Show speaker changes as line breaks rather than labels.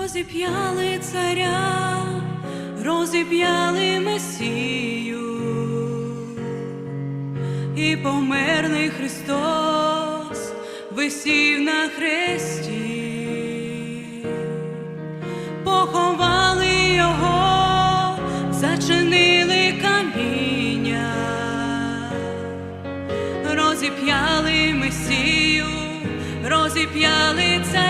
розіп'яли царя, розіп'яли Месію, і померний Христос висів на хресті, поховали його, зачинили каміння, розіп'яли Месію, розіп'яли царя.